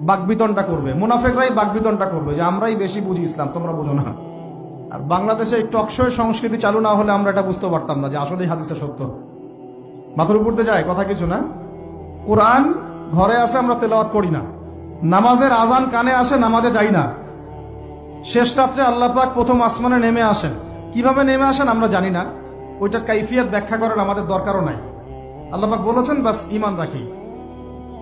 বাকবিতনটা করবে। মুনাফেকরাই বাকবিতনটা করবে যে আমরাই বেশি বুঝি ইসলাম, তোমরা বুঝো না। আর বাংলাদেশে টকশোয় সংস্কৃতি চালু না হলে আমরা এটা বুঝতে পারতাম না যে আসলে হাদিসটা সত্য। মাথার উপর যায়, কথা কিছু না। কোরআন ঘরে আসে আমরা তেলাওয়াত করি না। নামাজের আজান কানে আসে, নামাজে যাই না। শেষ রাত্রে আল্লাহ পাক প্রথম আসমানে নেমে আসেন। কীভাবে নেমে আসেন আমরা জানি না। ওইটার কাইফিয়াত ব্যাখ্যা করার আমাদের দরকারও নাই। আল্লাহ পাক বলেছেন, বাস ইমান রাখি।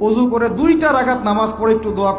অজু করে দুইটা রাগাত নামাজ পড়ে একটু দোয়া